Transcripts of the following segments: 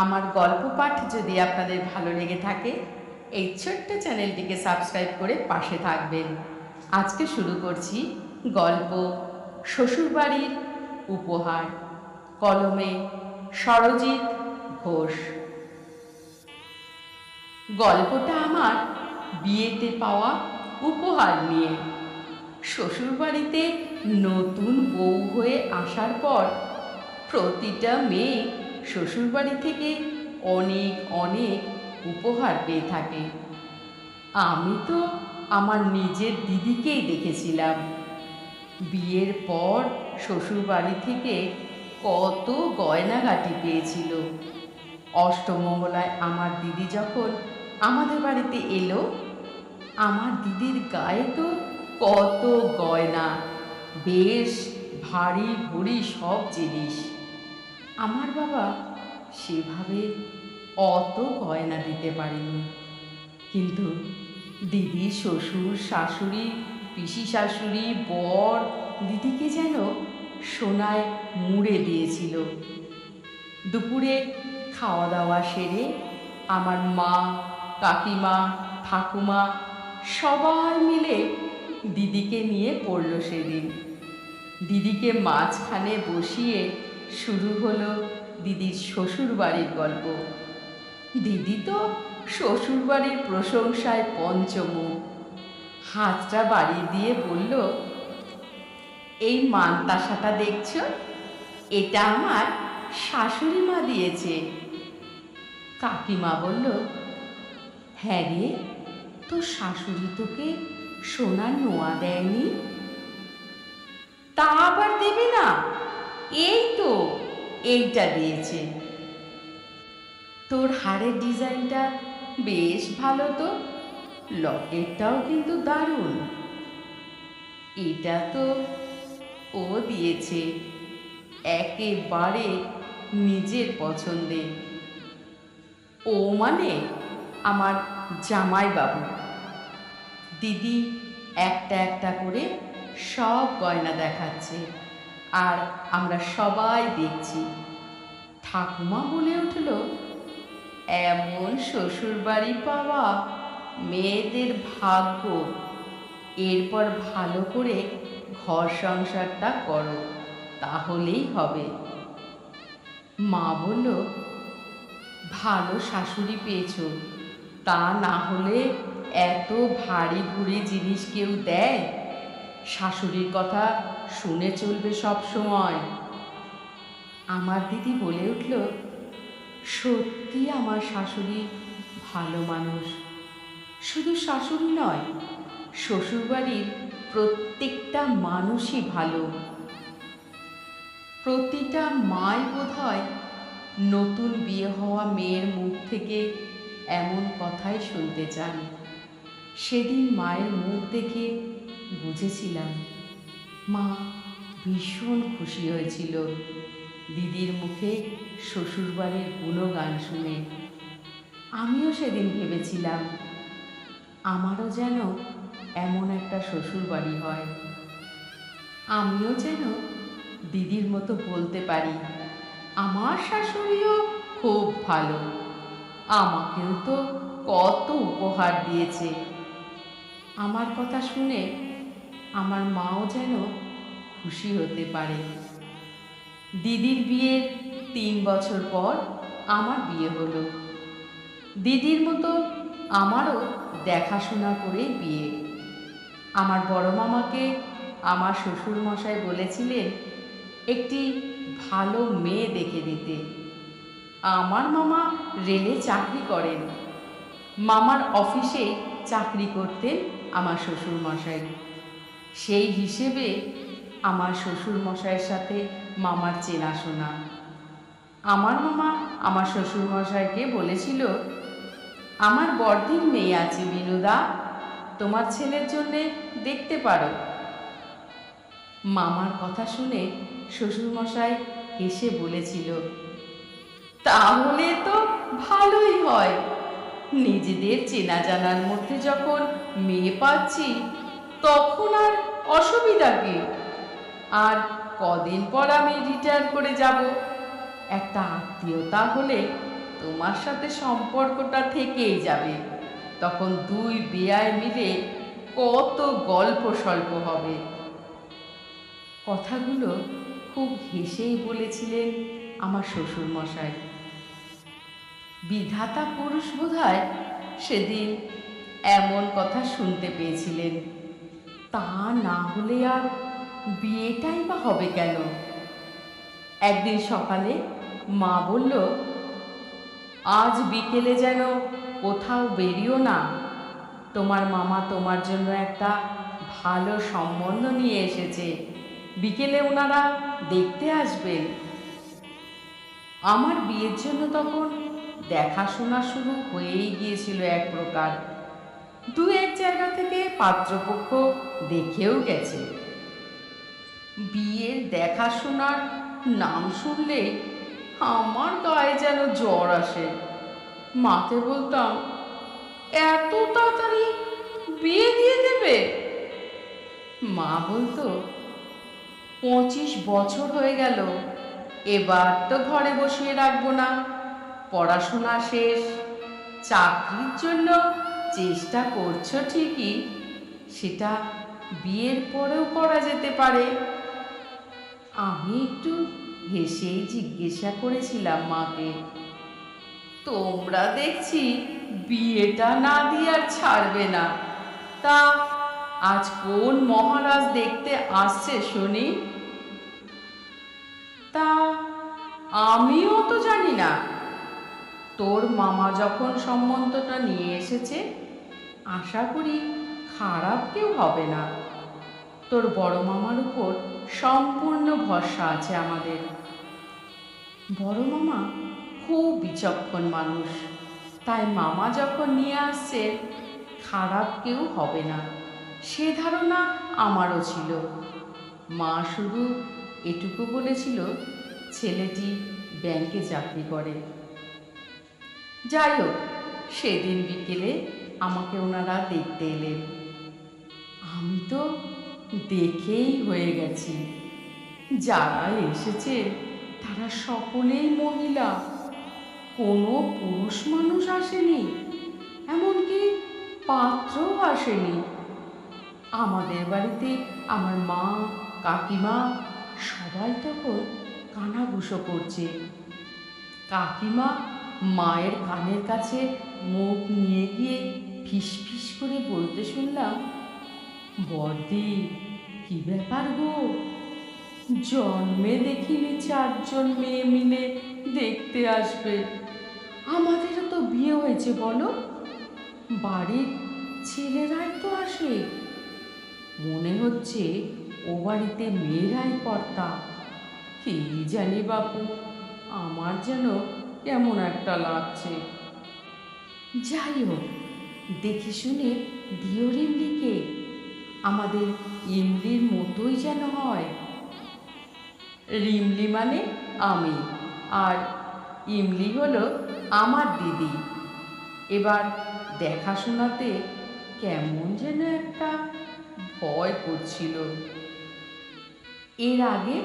আমার গল্প পাঠ যদি আপনাদের ভালো লেগে থাকে, এই ছোট্ট চ্যানেলটিকে সাবস্ক্রাইব করে পাশে থাকবেন। আজকে শুরু করছি গল্প, শ্বশুরবাড়ির উপহার, কলমে সরজিৎ ঘোষ। গল্পটা আমার বিয়েতে পাওয়া উপহার নিয়ে। শ্বশুরবাড়িতে নতুন বউ হয়ে আসার পর প্রতিটা মেয়ে শ্বশুরবাড়ি থেকে অনেক অনেক উপহার পেয়ে থাকে। আমি তো আমার নিজের দিদিকেই দেখেছিলাম। বিয়ের পর শ্বশুরবাড়ি থেকে কত গয়নাগাটি পেয়েছিল। অষ্টমঙ্গলায় আমার দিদি যখন আমাদের বাড়িতে এলো, আমার দিদির গায়ে তো কত গয়না। বেশ ভারী ভুড়ি সব জিনিস। আমার বাবা সেভাবে অত গয়না দিতে পারেনি কিন্তু দিদি, শ্বশুর, শাশুড়ি, পিসি শাশুড়ি, বর, দিদিকে যেন সোনায় মুড়ে দিয়েছিল। দুপুরে খাওয়া দাওয়া সেরে আমার মা, কাকিমা, ঠাকুমা সবাই মিলে দিদিকে নিয়ে পড়ল সেদিন। দিদিকে মাঝখানে বসিয়ে শুরু হলো দিদির শ্বশুর বাড়ির গল্প। দিদি তো শ্বশুর বাড়ির প্রশংসায় পঞ্চমুখ। হাতটা বাড়িয়ে দিয়ে বলল, এই মানতাসাটা দেখছ? এটা আমার শাশুড়ি মা দিয়েছে। কাকিমা বলল হ্যাঁ রে তো শাশুড়ি তোকে সোনার নোয়া দেয়নি? তা আবার দেবে না? এই তো, এইটা দিয়েছে। তোর হাড়ের ডিজাইনটা বেশ ভালো তো, লকেটটাও কিন্তু দারুণ। এটা তো ও দিয়েছে, একেবারে নিজের পছন্দে। ও মানে আমার জামাই বাবু দিদি একটা একটা করে সব গয়না দেখাচ্ছে। আর আমরা সবাই দেখছি। ঠাকুমা বলে উঠল, এমন শ্বশুর বাড়ি পাওয়া মেয়েদের ভাগ্য। এরপর ভালো করে ঘর সংসারটা করো, তাহলেই হবে। মা বলল, ভালো শাশুড়ি পেয়েছ। তা না হলে এত ভারী ভুরি জিনিস কেউ দেয়? শাশুড়ির কথা শুনে চলবে সব সময়। আমার দিদি বলে উঠল, সত্যি আমার শাশুড়ি ভালো মানুষ। শুধু শাশুড়ি নয়, শ্বশুরবাড়ির প্রত্যেকটা মানুষই ভালো। প্রতিটা মাই বোধ হয় নতুন বিয়ে হওয়া মেয়ের মুখ থেকে এমন কথাই শুনতে চান। সেদিন মায়ের মুখ দেখে বুঝেছিলাম। মা ভীষণ খুশি হয়েছিল। দিদির মুখে শ্বশুরবাড়ির কোনো গান শুনে। আমিও সেদিন ভেবেছিলাম, আমারও যেন এমন একটা শ্বশুর বাড়ি হয়। আমিও যেন দিদির মতো বলতে পারি, আমার শাশুড়িও খুব ভালো। আমাকেও তো কত উপহার দিয়েছে। আমার কথা শুনে আমার মাও যেন খুশি হতে পারে। দিদির বিয়ের তিন বছর পর আমার বিয়ে হলো। দিদির মতো আমারও দেখাশোনা করে বিয়ে। আমার বড় মামাকে আমার শ্বশুর মশাই বলেছিলেন, একটি ভালো মেয়ে দেখে দিতে আমার মামা রেলে চাকরি করেন। মামার অফিসে চাকরি করতেন আমার শ্বশুর মশাই। সেই হিসেবে আমার শ্বশুর মশাইয়ের সাথে মামার চেনাশোনা আমার মামা আমার শ্বশুর মশাইকে বলেছিল, আমার বড়দিন মেয়ে আছে বিনুদা, তোমার ছেলের জন্যে দেখতে পারো। মামার কথা শুনে শ্বশুরমশাই হেসে বলেছিল, তাহলে তো ভালোই হয়। নিজেদের চেনা জানার মধ্যে যখন মেয়ে পাচ্ছি তখন আর অসুবিধা কি? আর কদিন পর আমি রিটায়ার করে যাব। একটা আত্মীয়তা হলে তোমার সাথে সম্পর্কটা থেকেই যাবে। তখন দুই বেয়ায় মিলে কত গল্প স্বল্প হবে। কথাগুলো খুব হেসেই বলেছিলেন আমার শ্বশুর মশাই বিধাতা পুরুষ বোধহয় সেদিন এমন কথা শুনতে পেয়েছিলেন। তা না হলে আর বিয়েটাই বা হবে কেন? একদিন সকালে মা বলল, আজ বিকেলে যেন কোথাও বেরিও না। তোমার মামা তোমার জন্য একটা ভালো সম্বন্ধ নিয়ে এসেছে। বিকেলে ওনারা দেখতে আসবেন। আমার বিয়ের জন্য তখন দেখাশোনা শুরু হয়েই গিয়েছিল এক প্রকার। দু এক জায়গা থেকে পাত্রপক্ষ দেখেও গেছে। বিয়ের দেখাশোনার নাম শুনলে আমার গায়ে যেন জ্বর আসে। মাকে বলতাম, এত তাড়াতাড়ি বিয়ে দিয়ে দেবে? মা বলতো, পঁচিশ বছর হয়ে গেল, এবার তো ঘরে বসিয়ে রাখব না। পড়াশোনা শেষ, চাকরির জন্য চেষ্টা করছ ঠিকই, সেটা বিয়ের পরেও করা যেতে পারে। আমি একটু হেসেই জিজ্ঞাসা করেছিলাম মাকে, তোমরা দেখছি বিয়েটা না দিয়ে আর ছাড়বে না। তা আজ কোন মহারাজ দেখতে আসছে শুনি? তা আমিও তো জানি না। তোর মামা যখন সম্বন্ধটা নিয়ে এসেছে, আশা করি খারাপ কেউ হবে না। তোর বড় মামার উপর সম্পূর্ণ ভরসা আছে আমাদের। বড় মামা খুব বিচক্ষণ মানুষ। তাই মামা যখন নিয়ে আসছে, খারাপ কেউ হবে না। সে ধারণা আমারও ছিল। মা শুধু এটুকু বলেছিল, ছেলেটি ব্যাংকে চাকরি করে। যাই হোক, সেদিন বিকেলে আমাকে ওনারা দেখতে এলেন। আমি তো দেখেই হয়ে গেছি। যারা এসেছে, তারা সকলেই মহিলা। কোনো পুরুষ মানুষ আসেনি, এমনকি পাত্রও আসেনি। আমাদের বাড়িতে আমার মা, কাকিমা সবাই তখন কানাঘুষো করছে। কাকিমা মায়ের কানের কাছে মুখ নিয়ে গিয়ে ফিস ফিস করে বলতে শুনলাম বর্দি কি ব্যাপার গো? জন্মে দেখিনি চারজন মেয়ে মিলে দেখতে আসবে। আমাদেরও তো বিয়ে হয়েছে, বলো। বাড়ির ছেলেরাই তো আসে। মনে হচ্ছে ও বাড়িতে মেয়েরাই কর্তা। কি জানি বাপু, আমার যেন কেমন একটা লাগছে। যাই হোক, দেখে শুনে দিও রিমলিকে। আমাদের ইমলির মতোই যেন হয়। রিমলি মানে আমি, আর ইমলি হলো আমার দিদি। এবার দেখাশোনাতে কেমন যেন একটা ভয় করছিল। এর আগে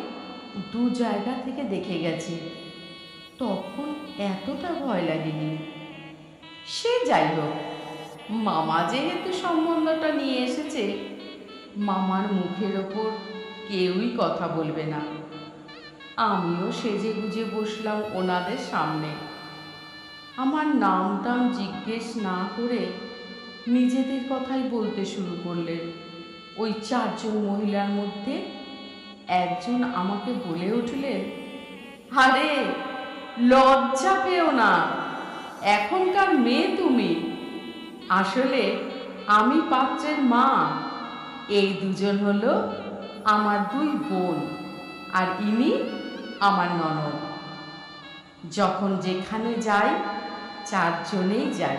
দু জায়গা থেকে দেখে গেছে, তখন এতটা ভয় লাগেনি। সে যাই হোক, মামা যেহেতু সম্বন্ধটা নিয়ে এসেছে মামার মুখের ওপর কেউই কথা বলবে না। আমিও সেজে গুজে বসলাম ওনাদের সামনে। আমার নাম টাম জিজ্ঞেস না করে নিজেদের কথাই বলতে শুরু করলেন ওই চারজন মহিলার মধ্যে একজন আমাকে বলে উঠলেন আরে, লজ্জা পেও না, এখনকার মেয়ে তুমি। আসলে আমি পাত্রের মা। এই দুজন হলো আমার দুই বোন আর ইনি আমার ননদ। যখন যেখানে যাই, চারজনেই যাই।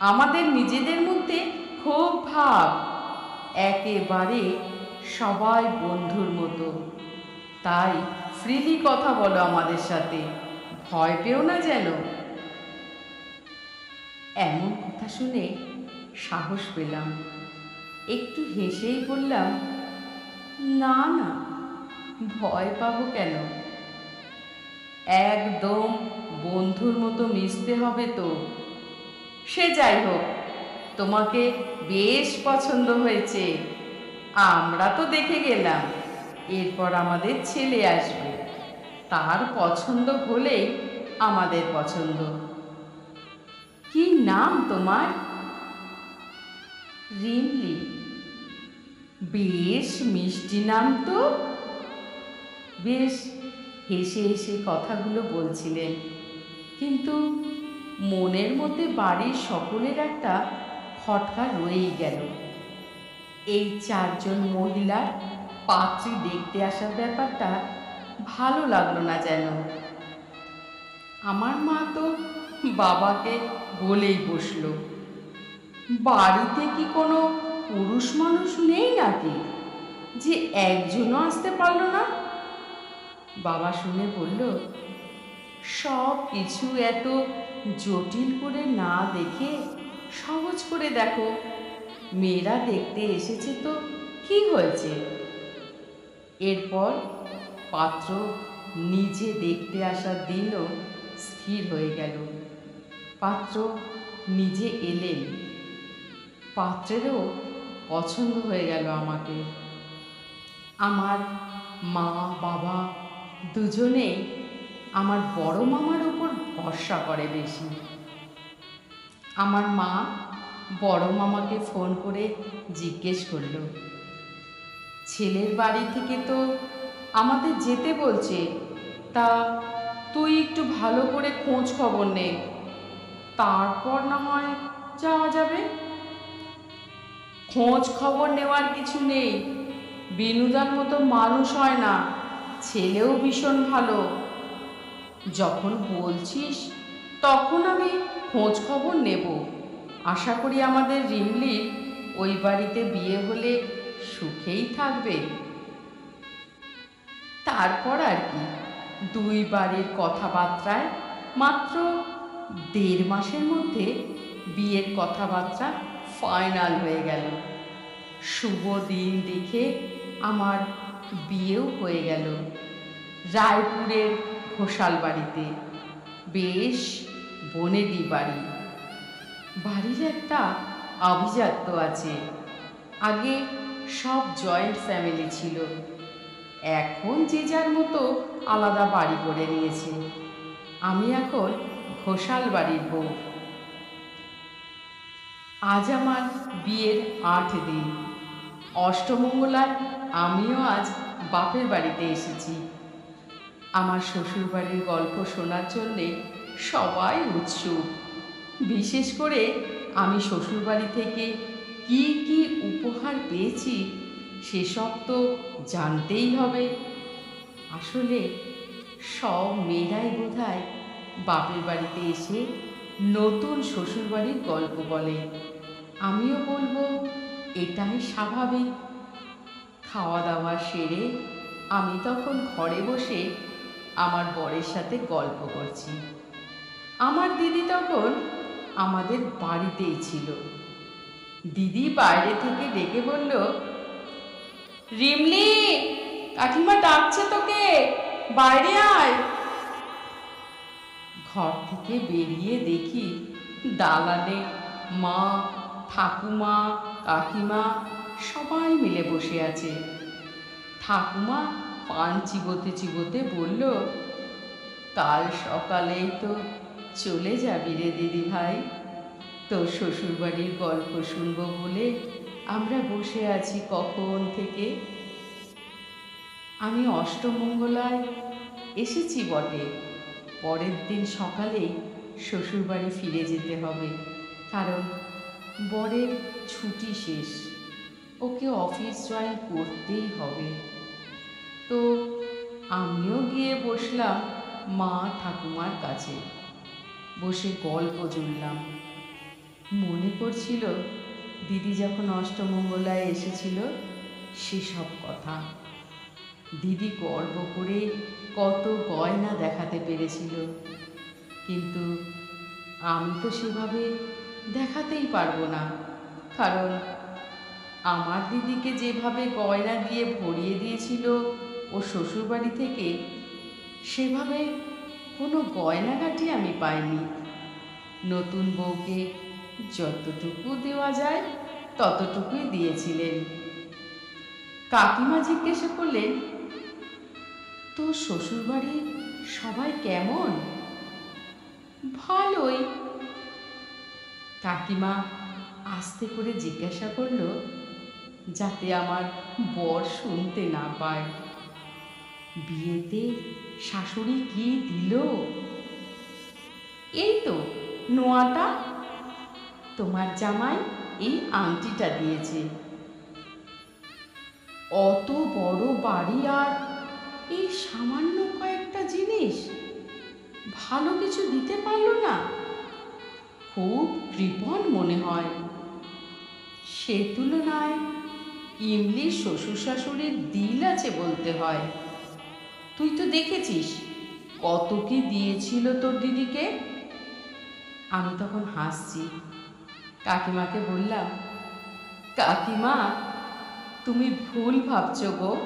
আমাদের নিজেদের মধ্যে খুব ভাব, একেবারে সবাই বন্ধুর মতো। তাই ফ্রিলি কথা বলো আমাদের সাথে, ভয় পেও না যেন। এমন কথা শুনে সাহস পেলাম। একটু হেসেই বললাম, না না, ভয় পাবো কেন? একদম বন্ধুর মতো মিশতে হবে তো। সে যাই হোক, তোমাকে বেশ পছন্দ হয়েছে। আমরা তো দেখে গেলাম, এরপর আমাদের ছেলে আসবে। তার পছন্দ হলেই আমাদের পছন্দ। কি নাম তোমার? রিমলি। বেশ মিষ্টি নাম তো। বেশ হেসে হেসে কথাগুলো বলছিলেন। কিন্তু মনের মধ্যে বাড়ির সকলের একটা খটকা রয়েই গেল। এই চারজন মহিলার পাত্রী দেখতে আসার ব্যাপারটা ভালো লাগল না যেন। আমার মা তো বাবাকে বলেই বসল। বাড়িতে কি কোনো পুরুষ মানুষ নেই নাকি? যে একজনও আসতে পারল না? বাবা শুনে বলল, সব কিছু এত জটিল করে না দেখে সহজ করে দেখো। মেয়েরা দেখতে এসেছে তো, কি হয়েছে? এরপর পাত্র নিজে দেখতে আসার দিনও স্থির হয়ে গেল। পাত্র নিজে এলেন। পাত্রেরও পছন্দ হয়ে গেল আমাকে। আমার মা, বাবা দুজনেই আমার বড় মামার উপর ভরসা করে বেশি। আমার মা বড় মামাকে ফোন করে জিজ্ঞেস করল, ছেলের বাড়ি থেকে তো আমাদের যেতে বলছে, তা তুই একটু ভালো করে খোঁজ খবর নে। তারপর না হয় যাওয়া যাবে? খোঁজ খবর নেওয়ার কিছু নেই। বিনুদার মতো মানুষ হয় না, ছেলেও ভীষণ ভালো। যখন বলছিস, তখন আমি খোঁজ খবর নেব। আশা করি আমাদের রিমলির ওই বাড়িতে বিয়ে হলে সুখেই থাকবে। তারপর আর কি, দুই বাড়ির কথাবার্তায় মাত্র দেড় মাসের মধ্যে বিয়ের কথাবার্তা ফাইনাল হয়ে গেল। শুভ দিন দেখে আমার বিয়েও হয়ে গেল। রায়পুরের ঘোষাল বাড়িতে বেশ বনেদি বাড়ি। বাড়ির একটা আভিজাত্য আছে। আগে সব জয়েন্ট ফ্যামিলি ছিল। এখন যে যার মতো আলাদা বাড়ি করে নিয়েছে। আমি এখন ঘোষাল বাড়ির বউ। আজ আমার বিয়ের আট দিন। অষ্টমঙ্গলার আমিও আজ বাপের বাড়িতে এসেছি। আমার শ্বশুর বাড়ির গল্প শোনার জন্যে সবাই উৎসুক। বিশেষ করে আমি শ্বশুর বাড়ি থেকে কি কি উপহার পেয়েছি, সেসব তো জানতেই হবে। আসলে সব মেয়েরাই বোধহয় বাপের বাড়িতে এসে নতুন শ্বশুরবাড়ির গল্প বলে। আমিও বলব, এটাই স্বাভাবিক। খাওয়া দাওয়া সেরে আমি তখন ঘরে বসে আমার বরের সাথে গল্প করছি। আমার দিদি তখন আমাদের বাড়িতেই ছিল। দিদি বাইরে থেকে ডেকে বলল, রিমলি, কাকিমা ডাকছে তোকে, বাইরে আয়। ঘর থেকে বেরিয়ে দেখি দালানে মা, ঠাকুমা, কাকিমা সবাই মিলে বসে আছে। ঠাকুমা পান চিবোতে চিবোতে বলল, কাল সকালেই তো চলে যাবি রে দিদি ভাই তোর শ্বশুরবাড়ির গল্প শুনব বলে আমরা বসে আছি কখন থেকে? আমি অষ্টমঙ্গলায় এসেছি বটে। পরের দিন সকালেই শ্বশুরবাড়ি ফিরে যেতে হবে। কারণ বরের ছুটি শেষ। ওকে অফিস জয়েন করতেই হবে। তো আমিও গিয়ে বসলাম মা ঠাকুমার কাছে। বসে গল্প জুড়লাম। মনে পড়ছিল দিদি যখন অষ্টমঙ্গলায় এসেছিল সেসব কথা। দিদি গর্ব করে কত গয়না দেখাতে পেরেছিল। কিন্তু আমি তো সেভাবে দেখাতেই পারব না। কারণ আমার দিদিকে যেভাবে গয়না দিয়ে ভরিয়ে দিয়েছিল ও শ্বশুরবাড়ি থেকে, সেভাবে কোনো গয়নাঘাটি আমি পাইনি। নতুন বউকে যতটুকু দেওয়া যায় ততটুকুই দিয়েছিলেন। কাকিমা জিজ্ঞেস করলেন তো শ্বশুরবাড়ি সবাই কেমন? ভালোই। কাকিমা আস্তে করে জিজ্ঞাসা করল যাতে আমার বর শুনতে না পায়। বিয়েতে শাশুড়ি কি দিল? এই তো, নোয়াটা। তোমার জামাই এই আংটিটা দিয়েছে। অত বড় বাড়ি আর এই সামান্য কয়েকটা জিনিস ভালো কিছু দিতে পারল না। খুব কৃপণ মনে হয়। সে তুলনায় ইমলির শ্বশুর শাশুড়ির দিল আছে বলতে হয়। তুই তো দেখেছিস কত কি দিয়েছিল তোর দিদিকে? আমি তখন হাসছি। কাকিমাকে বললাম, কাকিমা, তুমি ভুল ভাবছ গো।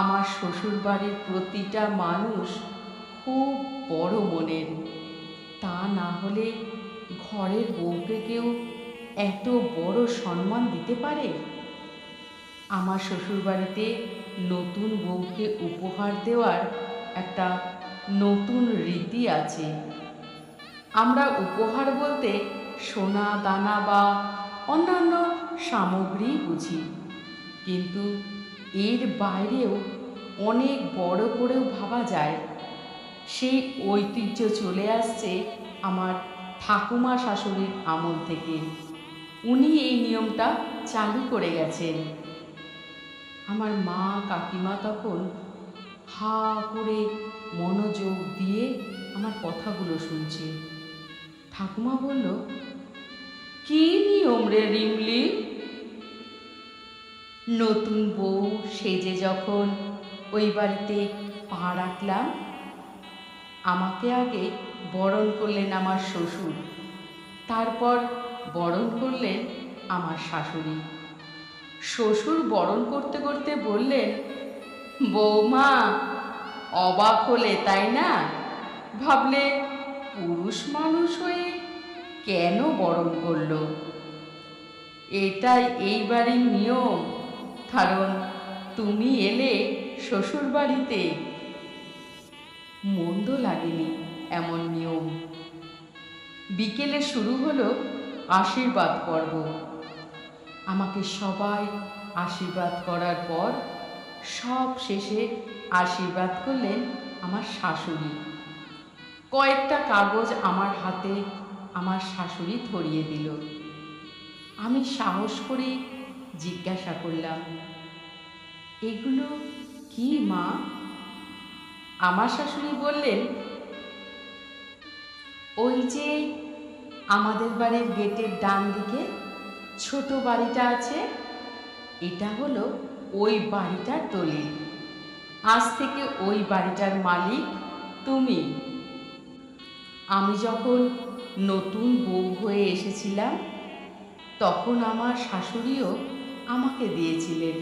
আমার শ্বশুরবাড়ির প্রতিটা মানুষ খুব বড় মনের। তা না হলে ঘরের বউকে কেউ এত বড় সম্মান দিতে পারে? আমার শ্বশুরবাড়িতে নতুন বউকে উপহার দেওয়ার একটা নতুন রীতি আছে। আমরা উপহার বলতে সোনা, দানা বা অন্যান্য সামগ্রী বুঝি। কিন্তু এর বাইরেও অনেক বড় করেও ভাবা যায়। সেই ঐতিহ্য চলে আসছে আমার ঠাকুমা শাশুড়ির আমল থেকে। উনি এই নিয়মটা চালু করে গেছেন। আমার মা কাকিমা তখন হা করে মনোযোগ দিয়ে আমার কথাগুলো শুনছে। ঠাকুমা বলল, কি নিয়ম রে রিমলি? নতুন বউ সেজে যখন ওই বাড়িতে পা রাখলাম, আমাকে আগে বরণ করলেন আমার শ্বশুর, তারপর বরণ করলেন আমার শাশুড়ি। শ্বশুর বরণ করতে করতে বললেন, বৌমা, অবাক হলে, তাই না? ভাবলে পুরুষ মানুষ হয়ে কেন বরণ করল? এটাই এই বাড়ির নিয়ম। কারণ তুমি এলে শ্বশুর বাড়িতে মন্দ লাগেনি এমন নিয়ম। বিকেলে শুরু হলো আশীর্বাদ পর্ব। আমাকে সবাই আশীর্বাদ করার পর সব শেষে আশীর্বাদ করলেন আমার শাশুড়ি। কয়েকটা কাগজ আমার হাতে আমার শাশুড়ি ধরিয়ে দিল। আমি সাহস করে জিজ্ঞাসা করলাম, এগুলো কি মা? আমার শাশুড়ি বললেন, ওই যে আমাদের বাড়ির গেটের ডান দিকে ছোট বাড়িটা আছে, এটা হলো ওই বাড়িটার দলিল। আজ থেকে ওই বাড়িটার মালিক তুমি। আমি যখন নতুন বউ হয়ে এসেছিলাম, তখন আমার শাশুড়িও আমাকে দিয়েছিলেন।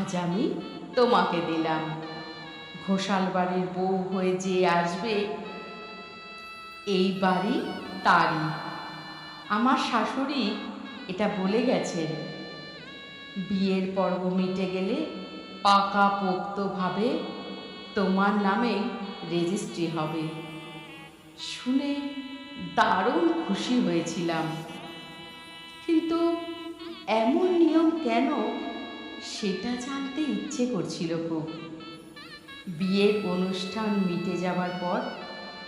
আজ আমি তোমাকে দিলাম। ঘোষাল বাড়ির বউ হয়ে যে আসবে, এই বাড়ি তারই। আমার শাশুড়ি এটা বলে গেছেন। বিয়ের পর্ব মিটে গেলে পাকা পোক্তভাবে তোমার নামে রেজিস্ট্রি হবে। শুনে দারুণ খুশি হয়েছিলাম। কিন্তু এমন নিয়ম কেন? সেটা জানতে ইচ্ছে করছিল খুব। বিয়ের অনুষ্ঠান মিটে যাওয়ার পর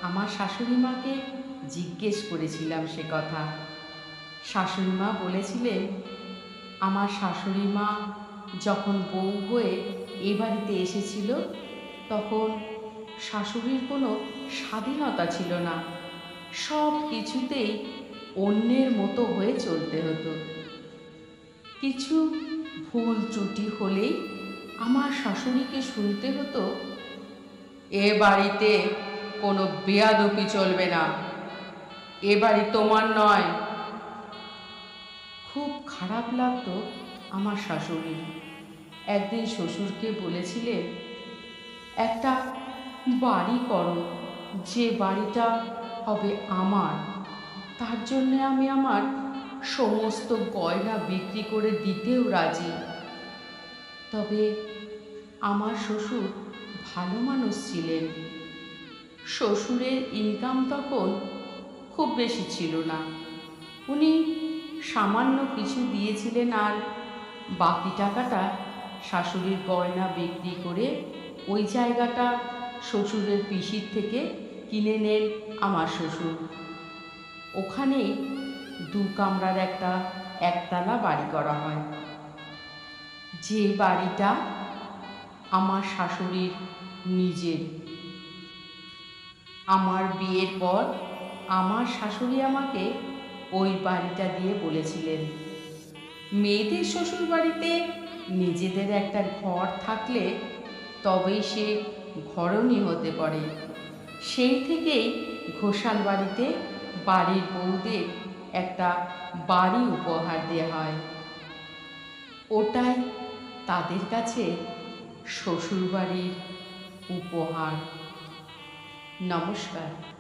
আমার শাশুড়ি মাকে জিজ্ঞেস করেছিলাম সে কথা। শাশুড়ি মা বলেছিলেন, আমার শাশুড়ি মা যখন বউ হয়ে এ বাড়িতে এসেছিল, তখন শাশুড়ির কোনো স্বাধীনতা ছিল না। সব কিছুতেই অন্যের মতো হয়ে চলতে হতো। কিছু ভুল ত্রুটি হলেই আমার শাশুড়িকে শুনতে হতো, এ বাড়িতে কোনো বেয়াদপি চলবে না। এ বাড়ি তোমার নয়। খুব খারাপ লাগতো আমার শাশুড়ির। একদিন শ্বশুরকে বলেছিলেন একটা বাড়ি করো, যে বাড়িটা হবে আমার, তার জন্যে আমি আমার সমস্ত গয়না বিক্রি করে দিতেও রাজি। তবে আমার শ্বশুর ভালো মানুষ ছিলেন। শ্বশুরের ইনকাম তখন খুব বেশি ছিল না। উনি সামান্য কিছু দিয়েছিলেন আর বাকি টাকাটা শাশুড়ির গয়না বিক্রি করে ওই জায়গাটা শ্বশুরের পিসির থেকে কিনে নেন আমার শ্বশুর। ওখানেই দু কামরার একটা একতলা বাড়ি করা হয়। যে বাড়িটা আমার শাশুড়ির নিজের। আমার বিয়ের পর আমার শাশুড়ি আমাকে ওই বাড়িটা দিয়ে বলেছিলেন, মেয়েদের শ্বশুর বাড়িতে নিজেদের একটা ঘর থাকলে তবেই সে ঘরণী হতে পারে। সেই থেকেই ঘোষাল বাড়িতে বাড়ির বউদের একটা বাড়ি উপহার দেওয়া হয়। ওটাই তাদের কাছে শ্বশুরবাড়ির উপহার। নমস্কার।